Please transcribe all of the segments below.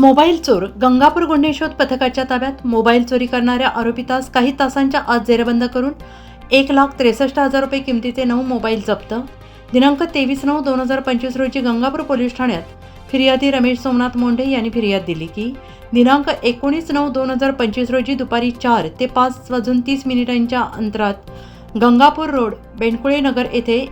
Mobile चोर गंगापूर गुन्हे शोध पथकाच्या ताब्यात मोबाईल चोरी करणाऱ्या आरोपितास काही तासांच्या आत जेरबंद करून एक लाख त्रेसष्ट हजार रुपये किमतीचे नऊ मोबाईल जप्त. दिनांक तेवीस नऊ दोन हजार पंचवीस रोजी गंगापूर पोलीस ठाण्यात फिर्यादी रमेश सोमनाथ मोंढे यांनी फिर्याद दिली की दिनांक एकोणीस नऊ दोन हजार पंचवीस रोजी दुपारी चार ते पाच वाजून तीस मिनिटांच्या अंतरात गंगापूर रोड बेंडकुळे नगर येथे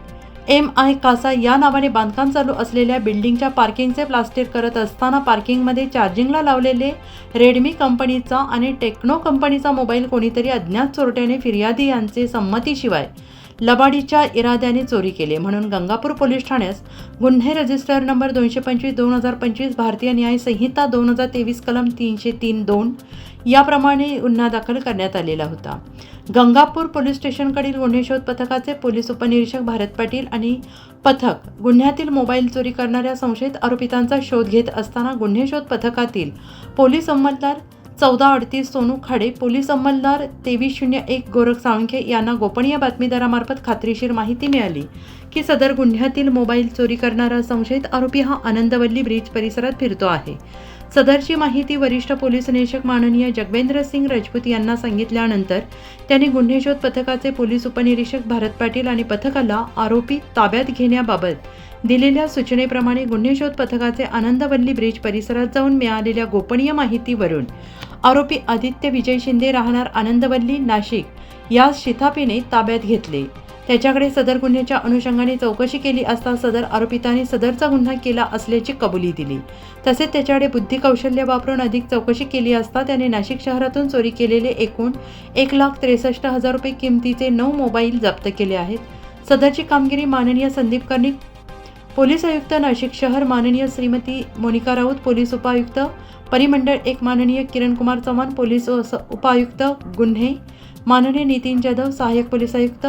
एम आय कासा या नावाने बांधकाम चालू असलेल्या बिल्डिंगच्या पार्किंगचे प्लास्टर करत असताना पार्किंगमध्ये चार्जिंगला लावलेले रेडमी कंपनीचा आणि टेक्नो कंपनीचा मोबाईल कोणीतरी अज्ञात चोरट्याने फिर्यादी यांचे संमतीशिवाय लबाडीच्या इराद्याने चोरी केली. म्हणून गंगापूर पोलीस ठाण्यास गुन्हे रजिस्टर नंबर दोनशे पंचवीस दोन हजार पंचवीस भारतीय न्याय संहिता दोन हजार तेवीस कलम तीनशे तीन दोन याप्रमाणे गुन्हा दाखल करण्यात आलेला होता. गंगापूर पोलीस स्टेशनकडील गुन्हे शोध पथकाचे पोलीस उपनिरीक्षक भारत पाटील आणि पथक गुन्ह्यातील मोबाईल चोरी करणाऱ्या संशयित आरोपितांचा शोध घेत असताना गुन्हे शोध पथकातील पोलीस अंमलदार चौदा अडतीस सोनू खाडे पोलीस अंमलदार तेवीस शून्य एक गोरख साळुंखे यांना गोपनीय बातमीदारामार्फत खात्रीशीर माहिती मिळाली की सदर गुन्ह्यातील मोबाईल चोरी करणारा संशयित आरोपी हा आनंदवल्ली ब्रिज परिसरात फिरतो आहे. सदरची माहिती वरिष्ठ पोलीस निरीक्षक माननीय जगवेंद्र सिंग राजपूत यांना सांगितल्यानंतर त्यांनी गुन्हे शोध पथकाचे पोलीस उपनिरीक्षक भारत पाटील आणि पथकाला आरोपी ताब्यात घेण्याबाबत दिलेल्या सूचनेप्रमाणे गुन्हे शोध पथकाचे आनंदवल्ली ब्रिज परिसरात जाऊन मिळालेल्या गोपनीय माहितीवरून आरोपी आदित्य विजय शिंदे राहणार आनंदवल्ली नाशिक. या शिथापीने ताब्यात घेतले. त्याच्याकडे सदर गुन्ह्याच्या अनुषंगाने चौकशी केली असता सदर आरोपितांनी सदरचा गुन्हा केला असल्याची कबुली दिली. तसेच त्याच्याकडे बुद्धी कौशल्य वापरून अधिक चौकशी केली असता त्याने नाशिक शहरातून चोरी केलेले एकूण एक लाख त्रेसष्ट हजार रुपये किमतीचे नऊ मोबाईल जप्त केले आहेत. सदरची कामगिरी माननीय संदीप कर्णिक पोलीस आयुक्त नाशिक शहर माननीय श्रीमती मोनिका राऊत पोलीस उपायुक्त परिमंडळ एक माननीय किरण कुमार चव्हाण पोलीस उपायुक्त गुन्हे माननीय नितीन जाधव सहाय्यक पोलीस आयुक्त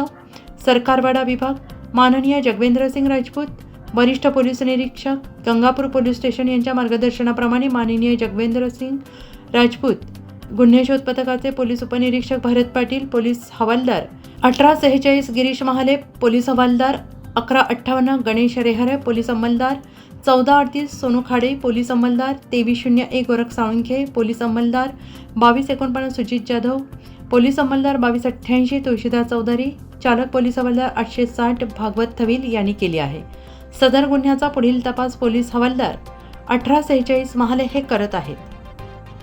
सरकारवाडा विभाग माननीय जगवेंद्र सिंग राजपूत वरिष्ठ पोलीस निरीक्षक गंगापूर पोलीस स्टेशन यांच्या मार्गदर्शनाप्रमाणे माननीय जगवेंद्र सिंग राजपूत गुन्हे शोध पथकाचे पोलीस उपनिरीक्षक भारत पाटील पोलीस हवालदार अठरा सेहेचाळीस गिरीश महाले पोलीस हवालदार अकरा अठ्ठावन्न गणेश रेहरे पोलीस अंमलदार. चौदा अडतीस सोनू खाडे पोलीस अंमलदार. तेवीस शून्य एक गोरख साळुंखे पोलीस अंमलदार. बावीस एकोणपन्नास सुजित जाधव. पोलीस अंमलदार बावीस अठ्ठ्याऐंशी तुळशीदास चौधरी. चालक पोलीस हवालदार आठशे साठ भागवत थविल यांनी केली आहे. सदर गुन्ह्याचा पुढील तपास पोलीस हवालदार. अठरा सेहेचाळीस महाले हे करत आहेत